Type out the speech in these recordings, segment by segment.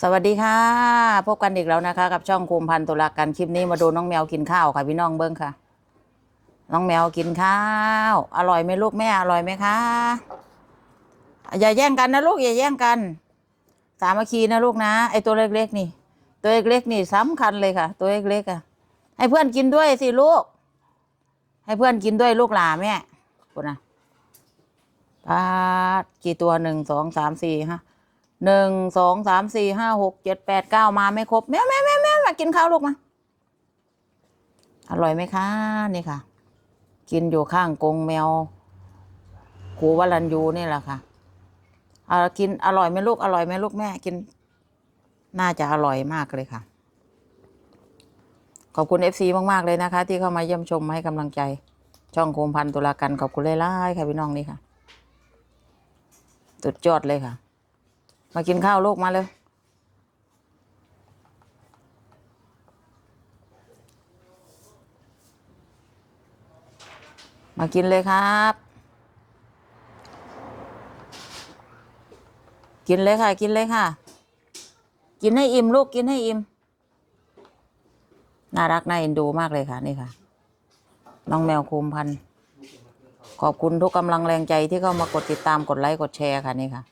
สวัสดีค่ะ พบกันอีกแล้วนะคะ กับช่องคุมพันตุลากันคลิปนี้มาดูน้องแมวกินข้าวค่ะพี่น้องเบิ้งค่ะ น้องแมวกินข้าว อร่อยไหมลูกแม่อร่อยไหมคะอย่าแย่งกันนะลูกอย่าแย่งกัน สามัคคีนะลูกนะไอตัวเล็กๆนี่ ตัวเล็กๆนี่สำคัญเลยค่ะ ตัวเล็กๆอะให้เพื่อนกินด้วยสิลูก ให้เพื่อนกินด้วยลูกหลาแม่คุณนะพาดกี่ตัวหนึ่งสองสามสี่ฮะ หนึ่งสองสามสี่ห้าหกเจ็ดแปดเก้ามาไม่ครบแม่แม่แม่แม่มากินข้าวลูกมา อร่อยไหมคะนี่ค่ะ กินอยู่ข้างกรงแมวครูวรันยูนี่แหละค่ะเอากินอร่อยไหมลูกอร่อยไหมลูกแม่กิน น่าจะอร่อยมากเลยค่ะ ขอบคุณเอฟซีมาก ๆ เลยนะคะ ที่เข้ามาเยี่ยมชมมาให้กำลังใจ ช่องโคมพันตุลากันขอบคุณเลยล่ๆค่ะพี่น้องนี่ค่ะสุดยอดเลยค่ะ มากินข้าวลูกมาเลยมากินเลยครับ กินเลยค่ะ กินเลยค่ะ กินให้อิ่มลูกกินให้อิ่ม น่ารักน่าเอ็นดูมากเลยค่ะ นี่ค่ะ น้องแมวคุมพัน ขอบคุณทุกกำลังแรงใจที่เข้ามากดติดตามกดไลค์กดแชร์ค่ะนี่ค่ะ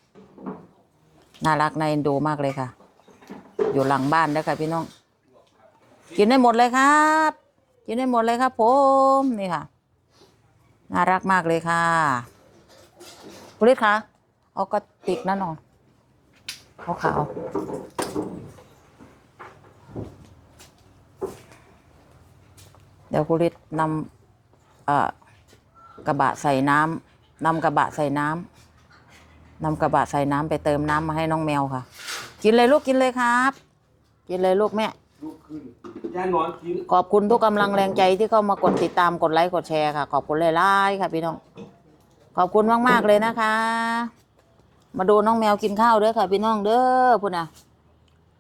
น่ารักน่าเอ็นดูมากเลยค่ะ อยู่หลังบ้านด้วค่ะพี่น้อง กินได้หมดเลยครับ กินได้หมดเลยครับผมนี่ค่ะ น่ารักมากเลยค่ะคุณฤทธิ์คะเอากระติกนั่นหน่อยเขาขาวเดี๋ยวคุณฤทธิ์นำกระบะใส่น้ำนำกระบะใส่น้ำ นำกระบะใส่น้ำไปเติมน้ำมาให้น้องแมวค่ะ กินเลยลูกกินเลยครับ กินเลยลูกแม่ ลุกขึ้นย่านอนกินขอบคุณทุกกำลังแรงใจที่เข้ามากดติดตามกดไลค์กดแชร์ค่ะ ขอบคุณเลยล่ค่ะพี่น้อง ขอบคุณมากๆเลยนะคะ มาดูน้องแมวกินข้าวเด้อค่ะ พี่น้องเด้อพุ่นน่ะ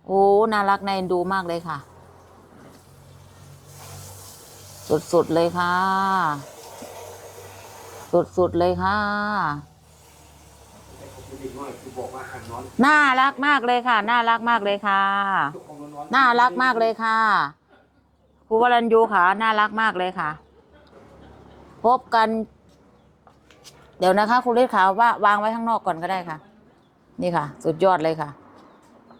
โอ้น่ารักน่าเอ็นดูมากเลยค่ะ สุดๆเลยค่ะ สุดๆเลยค่ะ เด็กน้อยคือบอกว่าหันนอนน่ารักมากเลยค่ะ น่ารักมากเลยค่ะ ทุกคนนอนน่ารักมากเลยค่ะครูวรัญยูค่ะ น่ารักมากเลยค่ะ พบกัน เดี๋ยวนะคะครูฤทธิ์ขาวว่าวางไว้ข้างนอกก่อนก็ได้ค่ะ นี่ค่ะ สุดยอดเลยค่ะ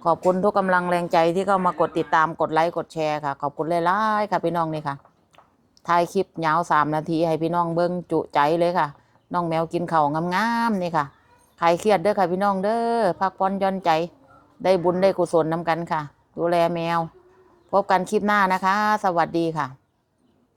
ขอบคุณทุกกำลังแรงใจที่เข้ามากดติดตามกดไลค์กดแชร์ค่ะ ขอบคุณเลยล่ค่ะ พี่น้องนี่ค่ะถ่ายคลิปยาวสามนาทีให้พี่น้องเบิ้งจุใจเลยค่ะ น้องแมวกินเข่าวงามๆนี่ค่ะ ใครเครียดเด้อค่ะพี่น้องเด้อพักผ่อนย่อนใจ ได้บุญได้กุศลนำกันค่ะ ดูแลแมว พบกันคลิปหน้านะคะ สวัสดีค่ะ